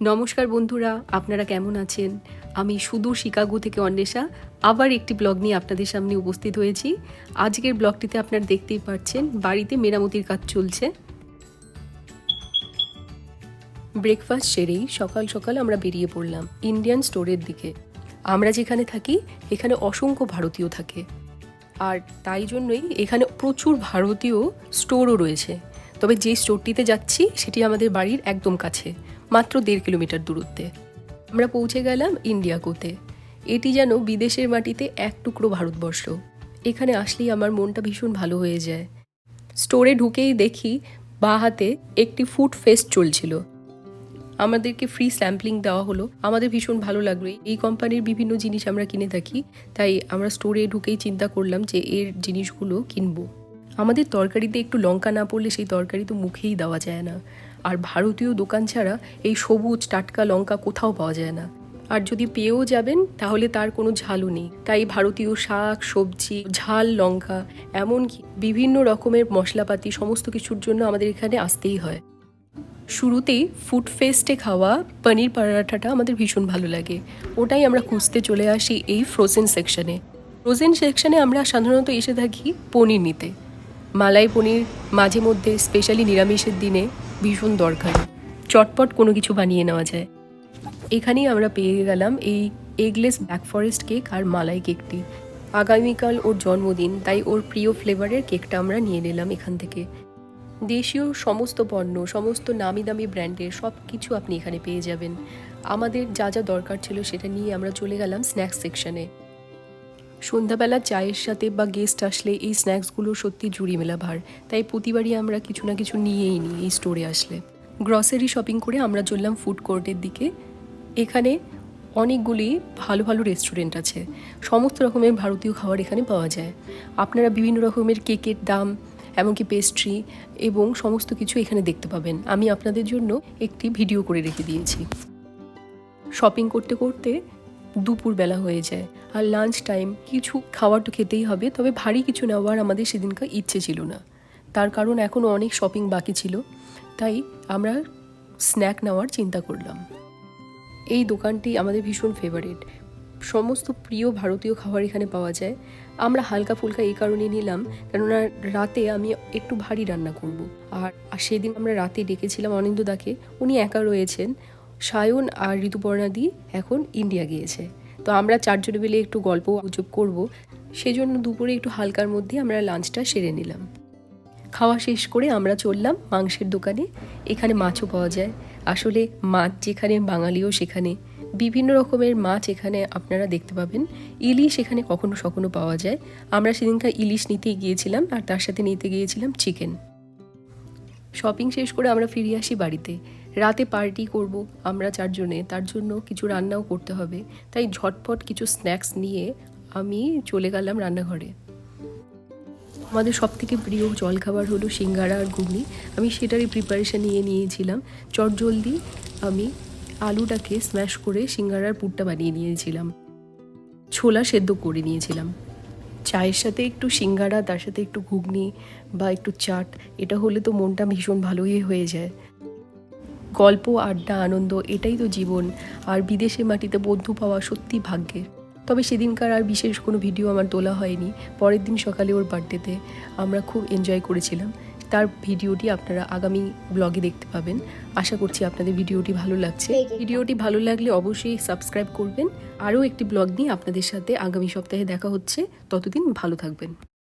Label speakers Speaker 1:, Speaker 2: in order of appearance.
Speaker 1: নমস্কার বন্ধুরা, আপনারা কেমন আছেন? আমি সুদূর শিকাগো থেকে অন্বেষা, আবার একটি ব্লগ নিয়ে আপনাদের সামনে উপস্থিত হয়েছি। আজকের ব্লগটিতে আপনারা দেখতেই পাচ্ছেন, বাড়িতে মেরামতির কাজ চলছে। ব্রেকফাস্ট সেরেই সকাল সকাল আমরা বেরিয়ে পড়লাম ইন্ডিয়ান স্টোরের দিকে। আমরা যেখানে থাকি, এখানে অসংখ্য ভারতীয় থাকে। আর তাই জন্যই এখানে প্রচুর ভারতীয় স্টোরও রয়েছে। তবে যে স্টোরটিতে যাচ্ছি, সেটি আমাদের বাড়ির একদম কাছে। মাত্র দেড় কিলোমিটার দূরত্বে। আমরা পৌঁছে গেলাম ইন্ডিয়াকোতে এটি যেন বিদেশের মাটিতে এক টুকরো ভারতবর্ষ। এখানে আসলেই আমার মনটা ভীষণ ভালো হয়ে যায়। স্টোরে ঢুকেই দেখি বা হাতে একটি ফুড ফেস্ট চলছিল। আমাদেরকে ফ্রি স্যাম্পলিং দেওয়া হলো। আমাদের ভীষণ ভালো লাগল। এই কোম্পানির বিভিন্ন জিনিস আমরা কিনে থাকি, তাই আমরা স্টোরে ঢুকেই চিন্তা করলাম যে এর জিনিসগুলো কিনবো। আমাদের তরকারিতে একটু লঙ্কা না পড়লে সেই তরকারি তো মুখেই দেওয়া যায় না। আর ভারতীয় দোকান ছাড়া এই সবুজ টাটকা লঙ্কা কোথাও পাওয়া যায় না। আর যদি পেয়েও যাবেন, তাহলে তার কোনো ঝালও নেই। তাই ভারতীয় শাক, সবজি, ঝাল লঙ্কা, এমনকি বিভিন্ন রকমের মশলাপাতি সমস্ত কিছুর জন্য আমাদের এখানে আসতেই হয়। শুরুতেই ফুড ফেস্টে খাওয়া পনির পরাঠাটা আমাদের ভীষণ ভালো লাগে। ওটাই আমরা খুঁজতে চলে আসি এই ফ্রোজেন সেকশনে ফ্রোজেন সেকশনে আমরা সাধারণত এসে থাকি পনির নিতে। মালাই পনির মাঝে মধ্যে স্পেশালি নিরামিষের দিনে ভীষণ দরকারি। চটপট কোনো কিছু বানিয়ে নেওয়া যায়। এখানেই আমরা পেয়ে গেলাম এই এগলেস ব্ল্যাক ফরেস্ট কেক আর মালাই কেকটি আগামীকাল ওর জন্মদিন, তাই ওর প্রিয় ফ্লেভারের কেকটা আমরা নিয়ে নিলাম এখান থেকে। দেশীয় সমস্ত পণ্য, সমস্ত নামি দামি ব্র্যান্ডের সব কিছু আপনি এখানে পেয়ে যাবেন। আমাদের যা যা দরকার ছিল সেটা নিয়ে আমরা চলে গেলাম স্ন্যাক্স সেকশনে সন্ধ্যাবেলা চায়ের সাথে বা গেস্ট আসলে এই স্ন্যাক্সগুলো সত্যি জুড়ি মেলা ভার তাই প্রতিবারই আমরা কিছু না কিছু নিয়েই নিই এই স্টোরে আসলে। গ্রসারি শপিং করে আমরা চললাম ফুড কোর্টের দিকে। এখানে অনেকগুলি ভালো ভালো রেস্টুরেন্ট আছে। সমস্ত রকমের ভারতীয় খাবার এখানে পাওয়া যায়। আপনারা বিভিন্ন রকমের কেকের দাম, এমনকি পেস্ট্রি এবং সমস্ত কিছু এখানে দেখতে পাবেন। আমি আপনাদের জন্য একটি ভিডিও করে রেখে দিয়েছি। শপিং করতে করতে দুপুর বেলা হয়ে যায়। আর লাঞ্চ টাইম কিছু খাবার তো খেতেই হবে, তবে ভারী কিছু নেওয়ার আমাদের সেদিনকার ইচ্ছে ছিল না। তার কারণ এখনও অনেক শপিং বাকি ছিল, তাই আমরা স্ন্যাক নেওয়ার চিন্তা করলাম। এই দোকানটি আমাদের ভীষণ ফেভারিট সমস্ত প্রিয় ভারতীয় খাবার এখানে পাওয়া যায়। আমরা হালকা ফুলকা এই কারণে নিলাম, কেননা রাতে আমি একটু ভারী রান্না করব। আর সেদিন আমরা রাতে ডেকেছিলাম অনিন্দদাকে উনি একা রয়েছেন। সায়ন আর ঋতুপর্ণাদি এখন ইন্ডিয়া গিয়েছে। তো আমরা চারজনে মিলে একটু গল্প গুজব করব। সেজন্য দুপুরে একটু হালকার মধ্যে আমরা লাঞ্চটা সেরে নিলাম। খাওয়া শেষ করে আমরা চললাম মাংসের দোকানে। এখানে মাছও পাওয়া যায়। আসলে মাছ যেখানে, বাঙালিও সেখানে। বিভিন্ন রকমের মাছ এখানে আপনারা দেখতে পাবেন। ইলিশ এখানে কখনো সখনো পাওয়া যায়। আমরা সেদিনকার ইলিশ নিতে গিয়েছিলাম আর তার সাথে নিতে গিয়েছিলাম চিকেন শপিং শেষ করে আমরা ফিরে আসি বাড়িতে। রাতে পার্টি করব আমরা চারজনে, তার জন্য কিছু রান্নাও করতে হবে। তাই ঝটপট কিছু স্ন্যাক্স নিয়ে আমি চলে গেলাম রান্নাঘরে। আমাদের সব থেকে প্রিয় জলখাবার হলো সিঙ্গারা আর ঘুগনি। আমি সেটারই প্রিপারেশান নিয়ে নিয়েছিলাম। চটজলদি আমি আলুটাকে স্ম্যাশ করে সিঙ্গারার পুরটা বানিয়ে নিয়েছিলাম। ছোলা সেদ্ধ করে নিয়েছিলাম। চায়ের সাথে একটু সিঙ্গারা, তার সাথে একটু ঘুগনি বা একটু চাট, এটা হলে তো মনটা ভীষণ ভালোই হয়ে যায়। গল্প আড্ডা আনন্দ এটাই তো জীবন। আর বিদেশে মাটিতে বন্ধু পাওয়া সত্যি ভাগ্যের। তবে সেদিনকার আর বিশেষ কোনো ভিডিও আমার তোলা হয়নি। পরের দিন সকালে ওর বার্থডেতে আমরা খুব এনজয় করেছিলাম। তার ভিডিওটি আপনারা আগামী ব্লগে দেখতে পাবেন। আশা করছি আপনাদের ভিডিওটি ভালো লাগছে। ভিডিওটি ভালো লাগলে অবশ্যই সাবস্ক্রাইব করবেন। আরও একটি ব্লগ নিয়ে আপনাদের সাথে আগামী সপ্তাহে দেখা হচ্ছে। ততদিন ভালো থাকবেন।